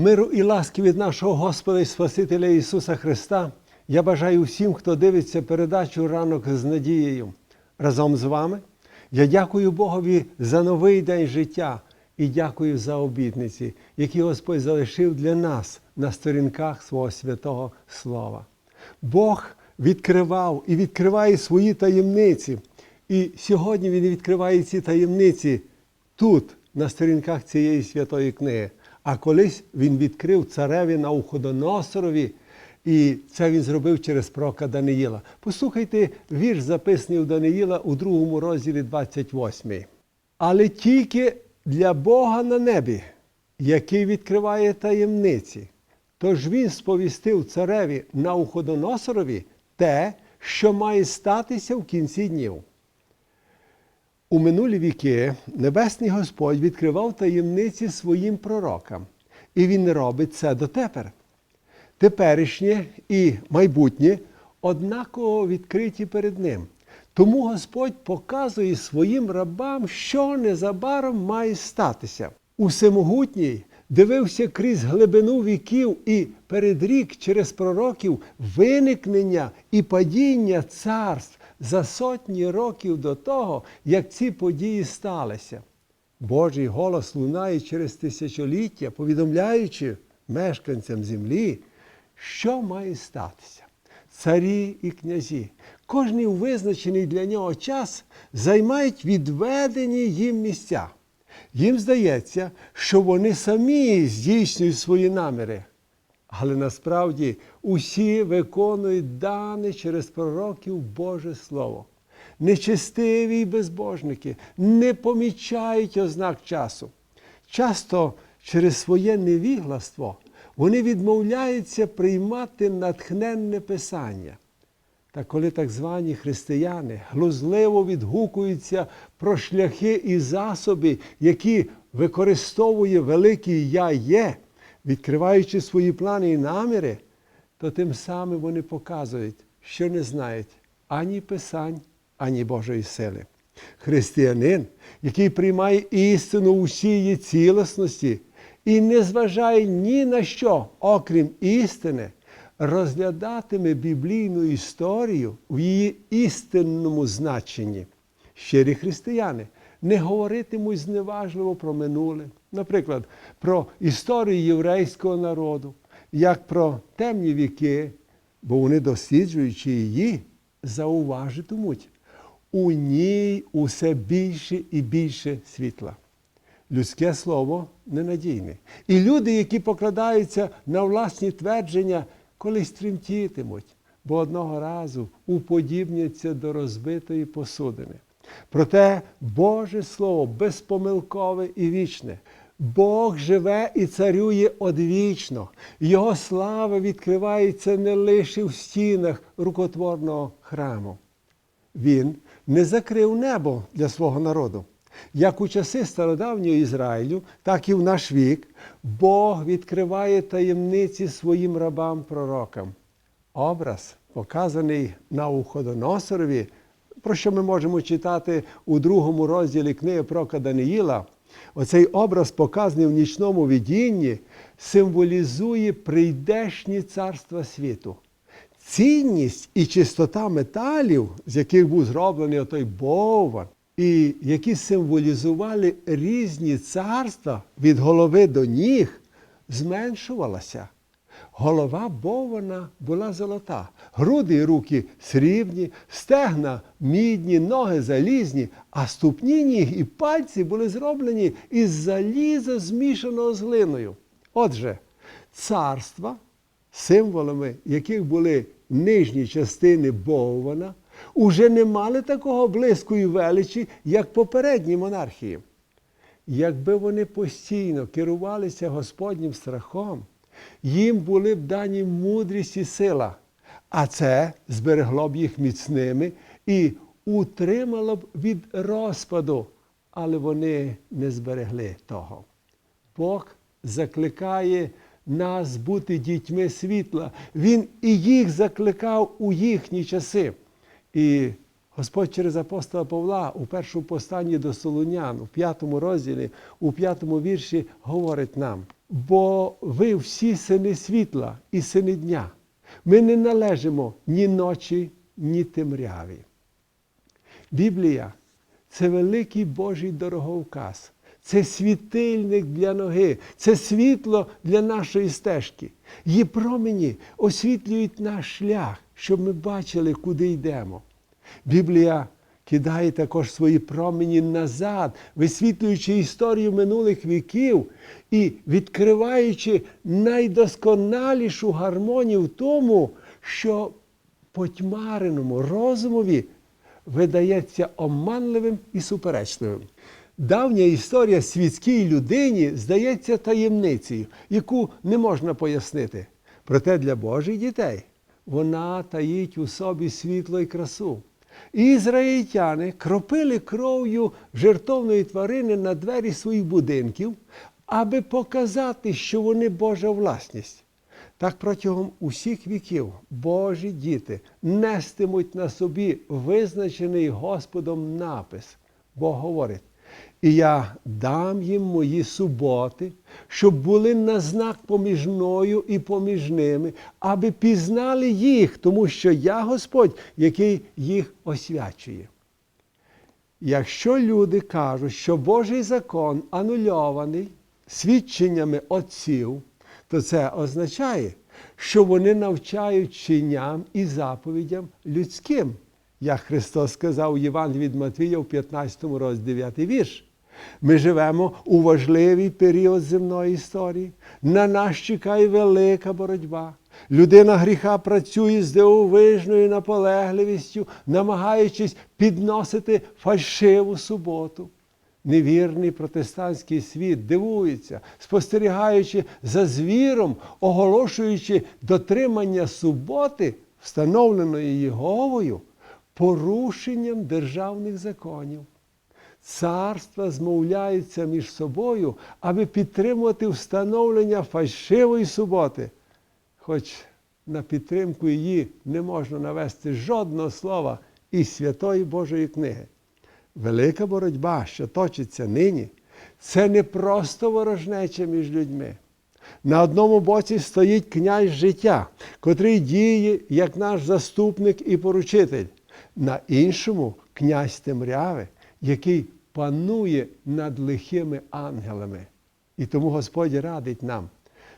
Миру і ласки від нашого Господа і Спасителя Ісуса Христа. Я бажаю всім, хто дивиться передачу ранок з надією. Разом з вами я дякую Богові за новий день життя і дякую за обітниці, які Господь залишив для нас на сторінках свого святого Слова. Бог відкривав і відкриває свої таємниці. І сьогодні Він відкриває ці таємниці тут, на сторінках цієї святої книги. А колись він відкрив цареві Науходоносорові, і це він зробив через пророка Даниїла. Послухайте вірш, записаний у Даниїла у другому розділі 28. Але тільки для Бога на небі, який відкриває таємниці. Тож він сповістив цареві Науходоносорові те, що має статися в кінці днів. У минулі віки Небесний Господь відкривав таємниці своїм пророкам, і Він робить це дотепер. Теперішнє і майбутнє однаково відкриті перед Ним. Тому Господь показує своїм рабам, що незабаром має статися. Усемогутній дивився крізь глибину віків і передрік через пророків виникнення і падіння царств за сотні років до того, як ці події сталися. Божий голос лунає через тисячоліття, повідомляючи мешканцям землі, що має статися. Царі і князі, кожний визначений для нього час займають відведені їм місця. Їм здається, що вони самі здійснюють свої наміри. Але насправді усі виконують дане через пророків Боже Слово. Нечестиві й безбожники не помічають ознак часу. Часто через своє невігластво вони відмовляються приймати натхненне писання. Та коли так звані християни глузливо відгукуються про шляхи і засоби, які використовує великий Я є, відкриваючи свої плани і наміри, то тим самим вони показують, що не знають ані Писань, ані Божої сили. Християнин, який приймає істину у всій її цілісності і не зважає ні на що, окрім істини, розглядатиме біблійну історію в її істинному значенні. Щирі християни не говоритимуть зневажливо про минуле, наприклад, про історію єврейського народу, як про темні віки, бо вони, досліджуючи її, зауважитимуть у ній усе більше і більше світла. Людське слово ненадійне. І люди, які покладаються на власні твердження, колись тремтітимуть, бо одного разу уподібняться до розбитої посудини. Проте Боже Слово безпомилкове і вічне. Бог живе і царює одвічно. Його слава відкривається не лише в стінах рукотворного храму. Він не закрив небо для свого народу. Як у часи стародавнього Ізраїлю, так і в наш вік Бог відкриває таємниці своїм рабам-пророкам. Образ, показаний на Уходоносорові, про що ми можемо читати у другому розділі книги пророка Даниїла, оцей образ, показаний в нічному видінні, символізує прийдешні царства світу. Цінність і чистота металів, з яких був зроблений отой бовван, і які символізували різні царства від голови до ніг, зменшувалася. Голова боввана була золота, груди і руки срібні, стегна мідні, ноги залізні, а ступні ніг і пальці були зроблені із заліза, змішаного з глиною. Отже, царства, символами яких були нижні частини боввана, уже не мали такого блиску і величі, як попередні монархії. Якби вони постійно керувалися Господнім страхом, їм були б дані мудрість і сила, а це зберегло б їх міцними і утримало б від розпаду, але вони не зберегли того. Бог закликає нас бути дітьми світла. Він і їх закликав у їхні часи. І Господь через апостола Павла у першому посланні до Солунян, у п'ятому розділі, у п'ятому вірші говорить нам: бо ви всі сини світла і сини дня. Ми не належимо ні ночі, ні темряві. Біблія це великий Божий дороговказ, це світильник для ноги, це світло для нашої стежки. Її промені освітлюють наш шлях, щоб ми бачили, куди йдемо. Біблія кидає також свої промені назад, висвітлюючи історію минулих віків і відкриваючи найдосконалішу гармонію в тому, що потьмареному розумові видається оманливим і суперечливим. Давня історія світській людині здається таємницею, яку не можна пояснити. Проте для Божих дітей вона таїть у собі світло і красу. Ізраїльтяни кропили кров'ю жертовної тварини на двері своїх будинків, аби показати, що вони Божа власність. Так протягом усіх віків Божі діти нестимуть на собі визначений Господом напис. Бог говорить, і я дам їм мої суботи, щоб були на знак поміж мною і поміж ними, аби пізнали їх, тому що я Господь, який їх освячує. Якщо люди кажуть, що Божий закон анульований свідченнями отців, то це означає, що вони навчають чиням і заповідям людським. Як Христос сказав Євангелії від Матвія в 15 розділі 9 вірш. Ми живемо у важливий період земної історії. На нас чекає велика боротьба. Людина гріха працює з дивовижною наполегливістю, намагаючись підносити фальшиву суботу. Невірний протестантський світ дивується, спостерігаючи за звіром, оголошуючи дотримання суботи, встановленої Єговою, порушенням державних законів. Царства змовляються між собою, аби підтримувати встановлення фальшивої суботи. Хоч на підтримку її не можна навести жодного слова із святої Божої книги. Велика боротьба, що точиться нині, це не просто ворожнеча між людьми. На одному боці стоїть князь життя, котрий діє як наш заступник і поручитель, на іншому князь темряви, який панує над лихими ангелами. І тому Господь радить нам.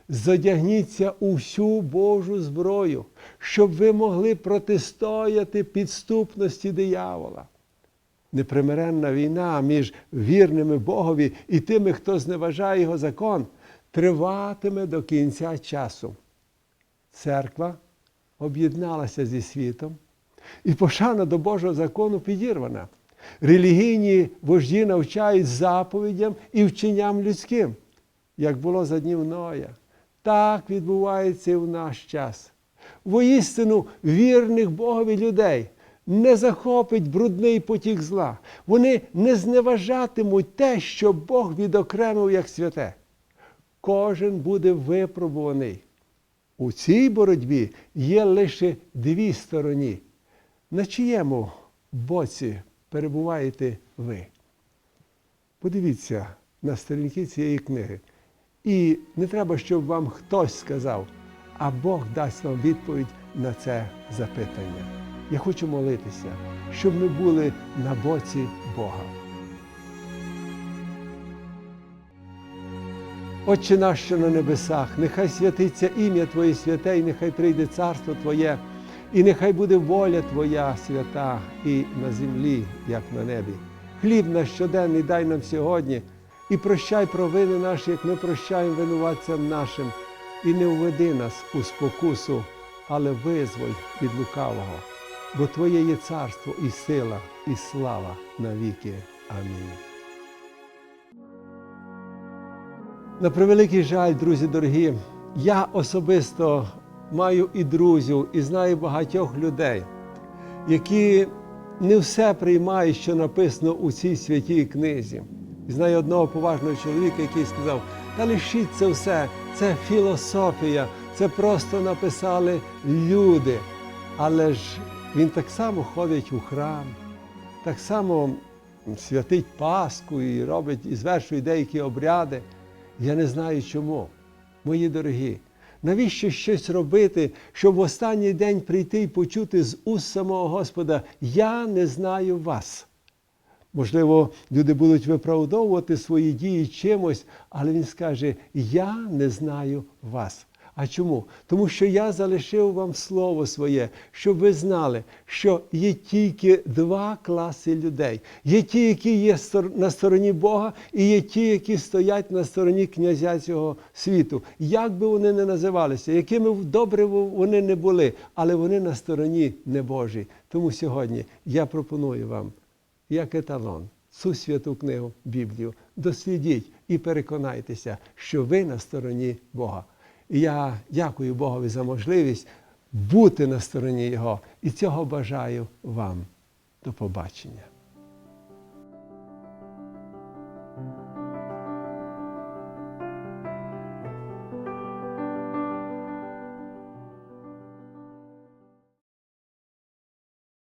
Задягніться у всю Божу зброю, щоб ви могли протистояти підступності диявола. Непримиренна війна між вірними Богові і тими, хто зневажає його закон, триватиме до кінця часу. Церква об'єдналася зі світом, і пошана до Божого закону підірвана. Релігійні вожді навчають заповідям і вченням людським, як було за днів Ноя. Так відбувається і в наш час. Воістину вірних Богові людей не захопить брудний потік зла. Вони не зневажатимуть те, що Бог відокремив як святе. Кожен буде випробуваний. У цій боротьбі є лише дві стороні. На чиєму боці перебуваєте ви? Подивіться на сторінки цієї книги. І не треба, щоб вам хтось сказав, а Бог дасть вам відповідь на це запитання. Я хочу молитися, щоб ми були на боці Бога. Отче наш, що на небесах, нехай святиться ім'я Твоє святе, і нехай прийде царство Твоє, і нехай буде воля Твоя свята і на землі, як на небі. Хліб наш щоденний дай нам сьогодні, і прощай провини наші, як ми прощаємо винуватцям нашим, і не введи нас у спокусу, але визволь від лукавого, бо Твоє є царство і сила, і слава навіки. Амінь. На превеликий жаль, друзі дорогі, я особисто маю і друзів, і знаю багатьох людей, які не все приймають, що написано у цій святій книзі. І знаю одного поважного чоловіка, який сказав: та лишіть це все, це філософія, це просто написали люди. Але ж він так само ходить у храм, так само святить Пасху і робить, і звершує деякі обряди. Я не знаю чому. Мої дорогі, навіщо щось робити, щоб в останній день прийти і почути з уст самого Господа Я не знаю вас. Можливо, люди будуть виправдовувати свої дії чимось, але він скаже: Я не знаю вас. А чому? Тому що я залишив вам слово своє, щоб ви знали, що є тільки два класи людей: є ті, які є на стороні Бога, і є ті, які стоять на стороні князя цього світу. Як би вони не називалися, якими добре вони не були, але вони на стороні небожій. Тому сьогодні я пропоную вам як еталон, цю святу книгу Біблію. Дослідіть і переконайтеся, що ви на стороні Бога. І я дякую Богові за можливість бути на стороні Його. І цього бажаю вам. До побачення.